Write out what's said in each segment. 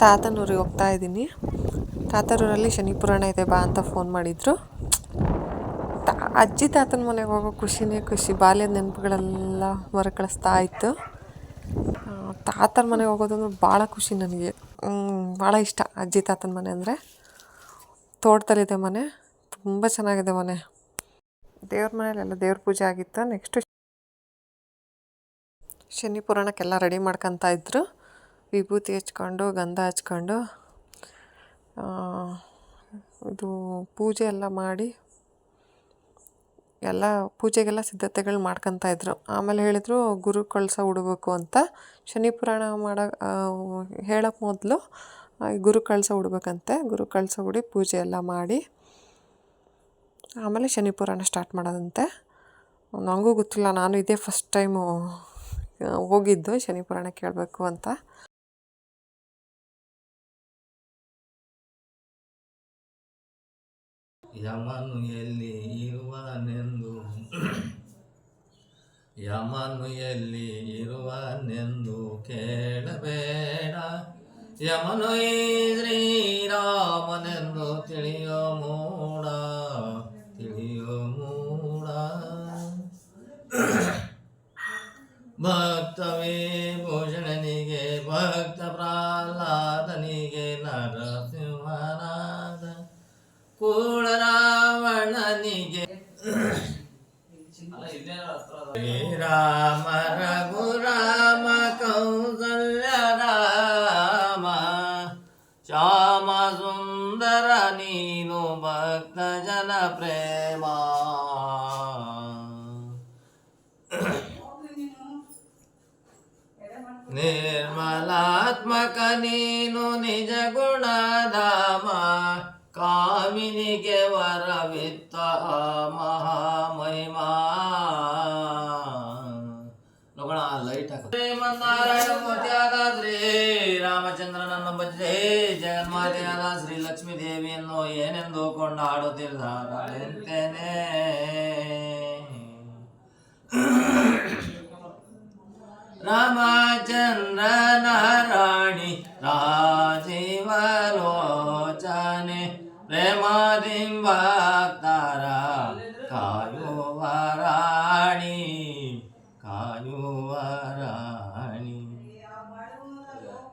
ತಾತನೂರಿಗೆ ಹೋಗ್ತಾ ಇದ್ದೀನಿ. ತಾತನೂರಲ್ಲಿ ಶನಿ ಪುರಾಣ ಇದೆ, ಬಾ ಅಂತ ಫೋನ್ ಮಾಡಿದರು. ತಾ, ಅಜ್ಜಿ ತಾತನ ಮನೆಗೆ ಹೋಗೋ ಖುಷಿನೇ ಖುಷಿ. ಬಾಲ್ಯದ ನೆನಪುಗಳೆಲ್ಲ ಮರುಕಳಿಸ್ತಾ ಇತ್ತು. ತಾತನ ಮನೆಗೆ ಹೋಗೋದು ಅಂದ್ರೆ ಭಾಳ ಖುಷಿ ನನಗೆ. ಭಾಳ ಇಷ್ಟ ಅಜ್ಜಿ ತಾತನ ಮನೆ ಅಂದರೆ. ತೋಟದಲ್ಲಿದೆ ಮನೆ, ತುಂಬ ಚೆನ್ನಾಗಿದೆ ಮನೆ. ದೇವ್ರ ಮನೇಲೆಲ್ಲ ದೇವ್ರ ಪೂಜೆ ಆಗಿತ್ತು. ನೆಕ್ಸ್ಟು ಶನಿ ಪುರಾಣಕ್ಕೆಲ್ಲ ರೆಡಿ ಮಾಡ್ಕೊತಾ ಇದ್ರು. ವಿಭೂತಿ ಹಚ್ಕೊಂಡು, ಗಂಧ ಹಚ್ಕೊಂಡು ಇದು ಪೂಜೆ ಎಲ್ಲ ಮಾಡಿ ಎಲ್ಲ ಪೂಜೆಗೆಲ್ಲ ಸಿದ್ಧತೆಗಳು ಮಾಡ್ಕೊತಾ ಇದ್ದರು ಆಮೇಲೆ ಹೇಳಿದರು, ಗುರು ಕಳಸ ಉಡಬೇಕು ಅಂತ. ಶನಿ ಪುರಾಣ ಮಾಡೋ ಹೇಳೋಕ್ಕೆ ಮೊದಲು ಗುರು ಕಳಸ ಉಡ್ಬೇಕಂತೆ. ಗುರು ಕಳಸ ಉಡಿ ಪೂಜೆ ಎಲ್ಲ ಮಾಡಿ, ಆಮೇಲೆ ಶನಿ ಪುರಾಣ ಸ್ಟಾರ್ಟ್ ಮಾಡೋದಂತೆ. ನನಗೂ ಗೊತ್ತಿಲ್ಲ, ನಾನು ಇದೇ ಫಸ್ಟ್ ಟೈಮು ಹೋಗಿದ್ದು, ಶನಿ ಪುರಾಣ ಕೇಳಬೇಕು ಅಂತ. ಯಮನು ಎಲ್ಲಿ ಇರುವನೆಂದು ಯಮನು ಎಲ್ಲಿ ಇರುವನೆಂದು ಕೇಳಬೇಡ. ಯಮನು ಶ್ರೀರಾಮನೆಂದು ತಿಳಿಯೋ ಮೂಡ ತಿಳಿಯೋ ಮೂಡ. ಭಕ್ತವೇ ಭೂಷಣನಿಗೆ ಭಕ್ತ ಪ್ರಹ್ಲಾದನಿಗೆ శ్రీరామ రఘురామ కౌసల్య రామ శ్యామ సుందర నీను భక్త జన ప్రేమ. నిర్మలాత్మక నీను నిజ గుణధామ కామినికి వరవిత్త మహామహిమా. ರಾಮಚಂದ್ರನನ್ನು ಭಜಿಸಿ ಜಗನ್ಮಾತೆಯಾದ ಶ್ರೀ ಲಕ್ಷ್ಮೀ ದೇವಿಯನ್ನು ಏನೆಂದು ಕೊಂಡಾಡುತ್ತಿದ್ದಾರೆಂತೇನೆ ರಾಮಚಂದ್ರನ ರಾಣಿ ರಾಜೀವಲೋಚನೆ ಪ್ರೇಮದಿಂಬಾಕ್ತಾರ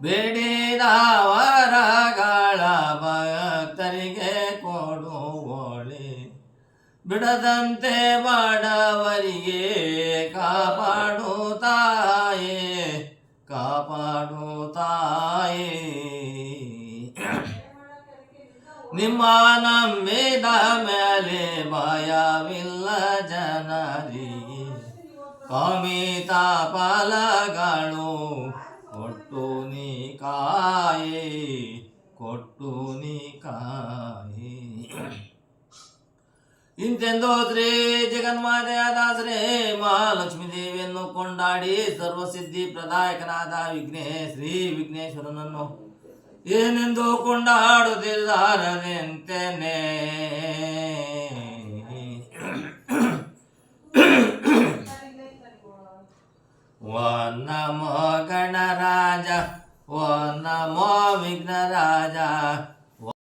ಬೇಡಿದವರಗಳ ಭಕ್ತರಿಗೆ ಕೊಡುವಳೆ ಬಿಡದಂತೆ ಬಡವರಿಗೆ ಕಾಪಾಡು ತಾಯೇ ಕಾಪಾಡು ತಾಯೇ. ನಿಮ್ಮ ನಂಬಿದ ಮೇಲೆ ಭಯವಿಲ್ಲ ಜನರಿಗೆ. ಕಮಿತ ಫಲಗಳು ಇಂತೆಂದು ಶ್ರೀ ಜಗನ್ಮಾತೆಯಾದ ಶ್ರೀ ಮಹಾಲಕ್ಷ್ಮೀ ದೇವಿಯನ್ನು ಕೊಂಡಾಡಿ ಸರ್ವಸಿದ್ಧಿ ಪ್ರದಾಯಕನಾದ ವಿಘ್ನೇ, ಶ್ರೀ ವಿಘ್ನೇಶ್ವರನನ್ನು ಏನೆಂದು ಕೊಂಡಾಡುತ್ತಿದ್ದಾರನೆಂತೆನೆ ಓ ನಮೋ ಗಣರಾಜ, ಓ ನಮೋ ವಿಘ್ನರಾಜ